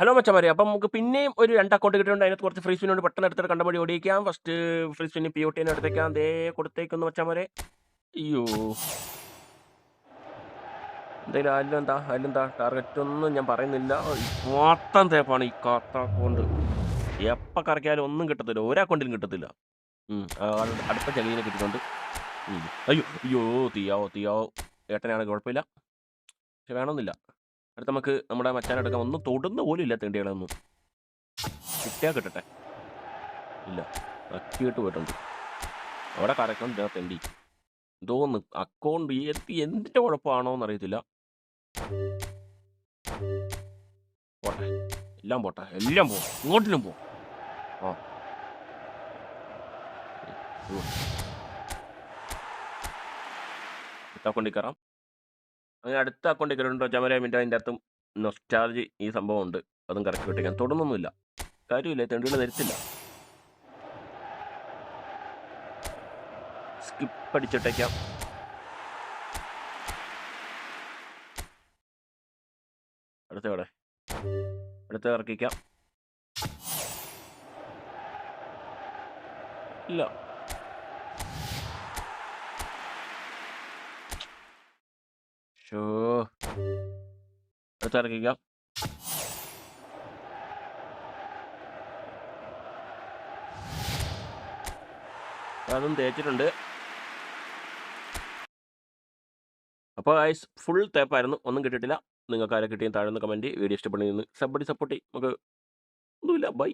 Hello മച്ചന്മാരെ അപ്പം നമുക്ക് പിന്നെയും ഒരു രണ്ട് അക്കൗണ്ട് കിട്ടിയിട്ടുണ്ട്. അതിനകത്ത് കുറച്ച് ഫ്രീ സ്പിന്നുണ്ട് പെട്ടെന്ന് എടുത്തിട്ട് കണ്ടപടി ഓടിക്കാം first free spin P O T എടുത്തേക്കാം. ദേ കൊടുത്തേക്കുന്നു മച്ചന്മാരെ അയ്യോ. എന്തായാലും അതിലെന്താ അതിലെന്താ ടാർഗറ്റ് ഒന്നും ഞാൻ പറയുന്നില്ല. മൊത്തം തേപ്പാണ് ഈ കാത്ത അക്കൗണ്ട് എപ്പോൾ കറക്കിയാലും ഒന്നും കിട്ടത്തില്ല. ഒരു അക്കൗണ്ടിലും കിട്ടത്തില്ല. അടുത്ത ചെലീനെ കിട്ടിയിട്ടുണ്ട്. അയ്യോ അയ്യോ തീയാവോ തീയാവോ. ഏട്ടനാണെങ്കിൽ കുഴപ്പമില്ല. പക്ഷെ വേണമെന്നില്ല. അടുത്ത് നമുക്ക് നമ്മുടെ മച്ചാനടക്കം ഒന്നും തൊടുന്ന പോലും ഇല്ല തേണ്ടികളൊന്നും കിട്ടിയാൽ കിട്ടട്ടെ. ഇല്ല അക്കിയിട്ട് പോയിട്ടുണ്ട്. അവിടെ കറക്കം തെണ്ടി. എന്തോന്ന് അക്കൗണ്ട് എത്തി എന്തിന്റെ കുഴപ്പമാണോ എന്നറിയത്തില്ല പോട്ടെ എല്ലാം പോട്ടെ എല്ലാം പോ ഇങ്ങോട്ടിലും പോ. ആ. കയറാം അങ്ങനെ അടുത്ത അക്കൗണ്ട് കയറിയിട്ടുണ്ടോ ചമര മിന്റെ അതിന്റെ അകത്തും നൊസ്റ്റാർജ് ഈ സംഭവം ഉണ്ട് അതും കറക്റ്റ് കിട്ടിക്കാൻ തുടർന്നൊന്നുമില്ല കാര്യമില്ല. തെണ്ടുകൾ തരത്തില്ല സ്കിപ്പ് അടിച്ചിട്ടേക്കാം. അടുത്ത അടുത്ത ഇറക്കിക്കാം. ഇല്ല. ഷോ അടുത്ത ഇറക്കിക്കാം അതും തേച്ചിട്ടുണ്ട് അപ്പോൾ ഐസ് ഫുൾ തേപ്പായിരുന്നു ഒന്നും കിട്ടിയിട്ടില്ല നിങ്ങൾക്ക് ആരെ കിട്ടിയും താഴെ നിന്ന് കമന്റ് വീഡിയോ ഇഷ്ടപ്പെടുന്ന സബ്ബടി സപ്പോർട്ട് നമുക്ക് ഒന്നുമില്ല ബൈ